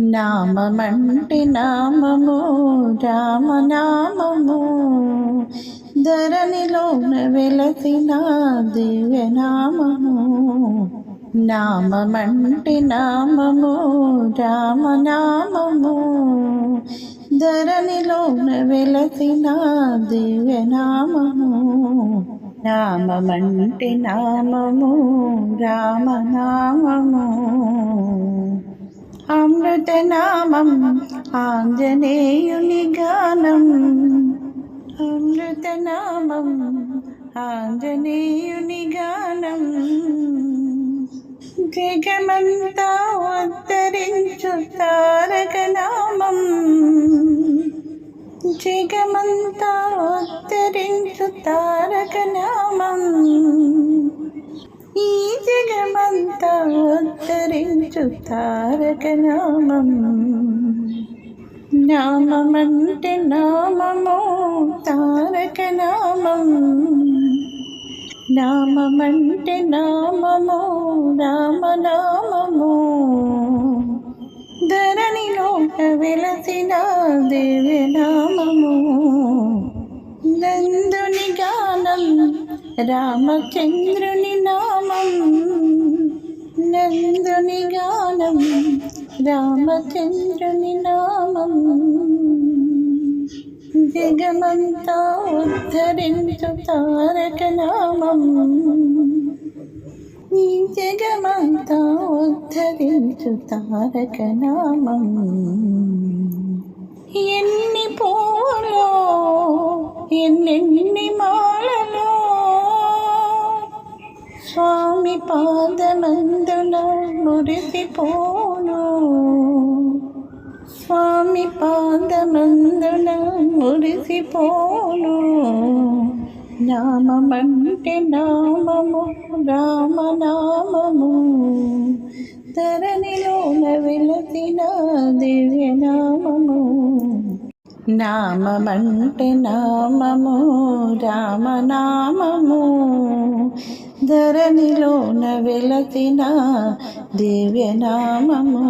నామమంటి నామము రామనామము. ధరణిలోన వెలసిన దివ్యనామము నామమంటి నామము రామనామము. ధరణిలోన వెలసిన దివ్యనామము నామమంటి నామము రామనామము. నామం ఆంజనేయుని గానం. అమృతనామం ఆంజనేయుని గానం. జగమంతా ఉద్ధరించు తారక నామం జగమంతా ఉద్ధరించు తార జగమంతా ఉద్ధరించు తారక నామం నామమంటే నామము తారక నామం నామమంటే నామము రామనామము. ధరణిలో వెలసిన దివ్య నామము నందుని గానం రామచంద్రుని నామం నందుని గానం రామచంద్రుని నామం. జగమంతా ఉద్ధరించు తారక నామం. నీ జగమంతా ఉద్ధరించు తారక నామం. ఎన్ని పూలో ఎన్నెన్ని మాలలో. స్వామి పాద మురిసిపోను. స్వామి పాదమందున మురిసిపోను. నామమంటే నామము రామనామము. ధరణిలోన వెలసిన దివ్యనామము. నామమంటే నామము రామనామము. ధరణిలోన వెలసిన దివ్యనామము.